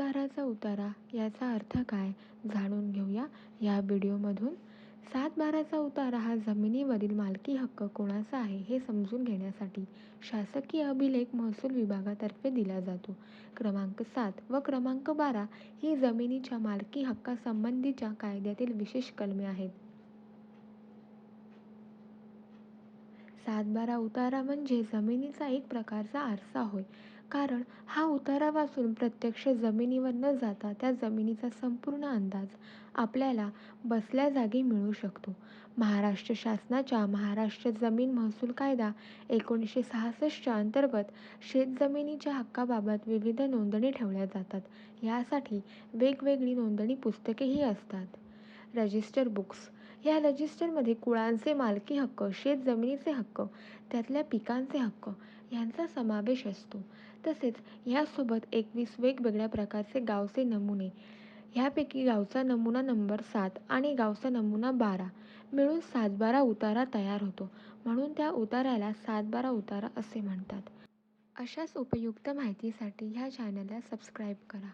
सातबाराचा उतारा याचा अर्थ काय जाणून घेऊया या व्हिडिओमधून. सातबाराचा उतारा हा जमिनीवरील मालकी हक्क कोणाचा आहे हे समजून घेण्यासाठी शासकीय अभिलेख महसूल विभागातर्फे दिला जातो. क्रमांक सात व क्रमांक बारा ही जमिनीच्या मालकी हक्कासंबंधीच्या कायद्यातील विशेष कलमे आहेत. सातबारा उतारा म्हणजे जमिनीचा एक प्रकारचा आरसा होय. कारण हा उतारा वाचून प्रत्यक्ष जमिनीवर न जाता त्या जमिनीचा संपूर्ण अंदाज आपल्याला बसल्या जागी मिळू शकतो. महाराष्ट्र शासनाच्या महाराष्ट्र जमीन महसूल कायदा एकोणीसशे सहासष्टच्या अंतर्गत शेतजमिनीच्या हक्काबाबत विविध नोंदणी ठेवल्या जातात. यासाठी वेगवेगळी नोंदणी पुस्तकेही असतात. रजिस्टर बुक्स या रजिस्टरमध्ये कुळांचे मालकी हक्क शेत जमिनीचे हक्क त्यातल्या पिकांचे हक्क यांचा समावेश असतो. तसेच यासोबत एकवीस वेगवेगळ्या प्रकारचे गावचे नमुने. ह्यापैकी गावचा नमुना नंबर सात आणि गावचा नमुना बारा मिळून सातबारा उतारा तयार होतो. म्हणून त्या उताऱ्याला सातबारा उतारा असे म्हणतात. अशाच उपयुक्त माहितीसाठी ह्या चॅनलला सबस्क्राईब करा.